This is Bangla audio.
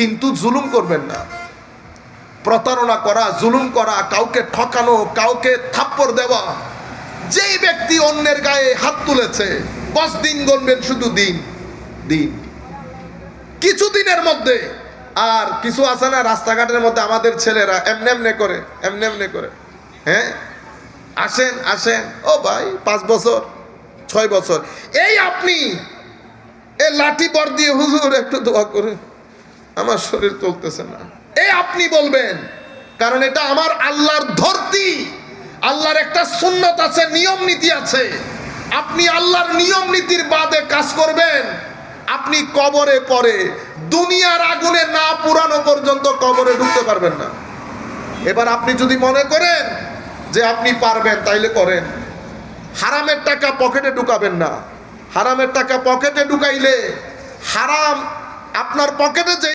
কিন্তু জুলুম করবেন না। প্রতারণা করা, জুলুম করা, কাউকে ঠকানো, কাউকে থাপ্পড় দেওয়া, যেই ব্যক্তি অন্যের গায়ে হাত তুলেছে, দশ দিন গণবেন শুধু দিন দিন। কিছু দিনের মধ্যে, আর কিছু আছে না রাস্তাঘাটের মধ্যে আমাদের ছেলেরা এমনি এমনি করে, এমনি এমনি করে। হ্যাঁ? আসেন আসেন। ও ভাই, পাঁচ বছর, ছয় বছর। এই আপনি এ লাঠি বর দিয়ে হুজুর একটু দোয়া করে আমার শরীর চলতেছে না। এই আপনি বলবেন, কারণ এটা আমার আল্লাহর ধরতি। আল্লাহর একটা সুন্নত আছে, নিয়ম নীতি আছে। আপনি আল্লাহর নিয়ম নীতির বাদে কাজ করবেন। আপনি কবরে পরে দুনিয়ার আগুনে না পুরানো পর্যন্ত কবরে ঢুকতে পারবেন না। এবার আপনি যদি মনে করেন যে আপনি পারবেন, তাইলে করেন। হারামের টাকা পকেটে ঢুকাবেন না। হারামের টাকা পকেটে ঢুকাইলে হারাম আপনার পকেটে যে